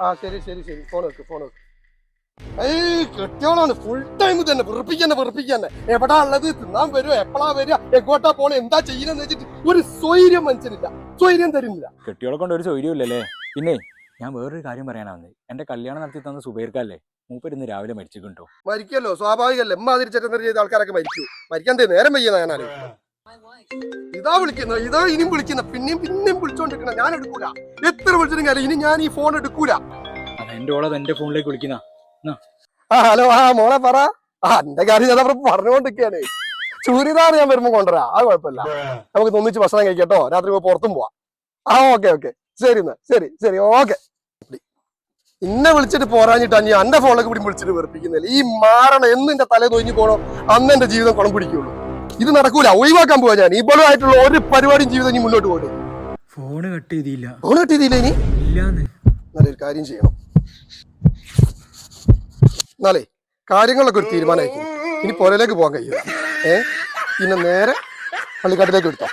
ആ ശരി ശരി ശരി. ഫോൺ വെക്ക് ഫോൺ വെക്ക്. ഏയ് കെട്ടിയോളാണ്. ഫുൾ ടൈം തന്നെ വെറുപ്പിക്കന്നെ വെറുപ്പിക്കന്നെ. എവിടാ ഉള്ളത്? തിന്നാൻ വരുമോ എപ്പോഴാ വരിക? എങ്ങോട്ടാ പോണേ? എന്താ ചെയ്യണെന്ന് വെച്ചിട്ട് ഒരു സ്വൈര്യം മനുഷ്യനില്ല. സ്വൈര്യം തരുന്നില്ല. കെട്ടിയോളെ കൊണ്ട് ഒരു സൗകര്യമില്ലല്ലേ പിന്നെ ഞാൻ വേറൊരു കാര്യം പറയാനാ വന്നത് എന്റെ കല്യാണം നടത്തി തന്ന സുബൈർക്കല്ലേ? മൂപ്പര് ഇന്ന് രാവിലെ മരിച്ചിട്ടുണ്ടോ? മരിക്കല്ലോ. സ്വാഭാവികല്ലേ. എമ്മാതിരി ചെറ്റന്തര ചെയ്ത ആൾക്കാരൊക്കെ മരിച്ചു. മരിക്കാൻ തേ നേരം വയ്യ ഞാനാണ് ഇതാ വിളിക്കുന്ന ഇതാ ഇനിയും വിളിക്കുന്ന പിന്നെയും പിന്നെയും വിളിച്ചോണ്ടിരിക്കണ ഞാൻ എടുക്കൂല. എത്ര വിളിച്ചിട്ടും കാര്യം ഇനി ഞാൻ ഈ ഫോൺ എടുക്കൂല. എന്റെ ഓളത് എന്റെ ഫോണിലേക്ക് വിളിക്കുന്ന. ആ ഹലോ ആ മോളെ പറ. ആ എന്റെ കാര്യം ഞാൻ അവിടെ പറഞ്ഞുകൊണ്ടിരിക്കുകയാണ്. ചൂരിദാർ ഞാൻ വരുമ്പോ കൊണ്ടുവരാ. അത് കുഴപ്പമില്ല. നമുക്ക് തൊന്നിച്ച് ഭക്ഷണം കഴിക്കട്ടോ രാത്രി പോയി പുറത്തും പോവാം. ആ ഓക്കെ ഓക്കെ. ശരി എന്നാ ശരി ശരി ഓക്കെ. ഇന്നെ വിളിച്ചിട്ട് പോരാഞ്ഞിട്ട് അഞ്ഞി എന്റെ ഫോണിലേക്ക് കൂടി വിളിച്ചിട്ട് വെറുപ്പിക്കുന്നില്ല ഈ മാറണം എന്ന് എന്റെ തലേ തൊഴിഞ്ഞു പോണോ? അന്ന് എന്റെ ജീവിതം കുളം പിടിക്കുള്ളൂ. ഇത് നടക്കൂല. ഒഴിവാക്കാൻ പോവാ ഞാൻ. ഇപ്പോഴും ആയിട്ടുള്ള ഒരു പരിപാടിയും ജീവിതം ഇനി മുന്നോട്ട് പോകട്ടെ ഫോൺ കട്ട് ചെയ്തില്ല. ഫോൺ കട്ട് ചെയ്തില്ല ഇനി? ഇല്ലാന്ന്. നല്ലൊരു കാര്യം ചെയ്യണം. എന്നാലേ കാര്യങ്ങളൊക്കെ ഒരു തീരുമാനമായിരിക്കും ഇനി പുരയിലേക്ക് പോകാൻ കഴിയും ഏ? പിന്നെ നേരെ പള്ളിക്കാട്ടിലേക്ക് എടുത്തോ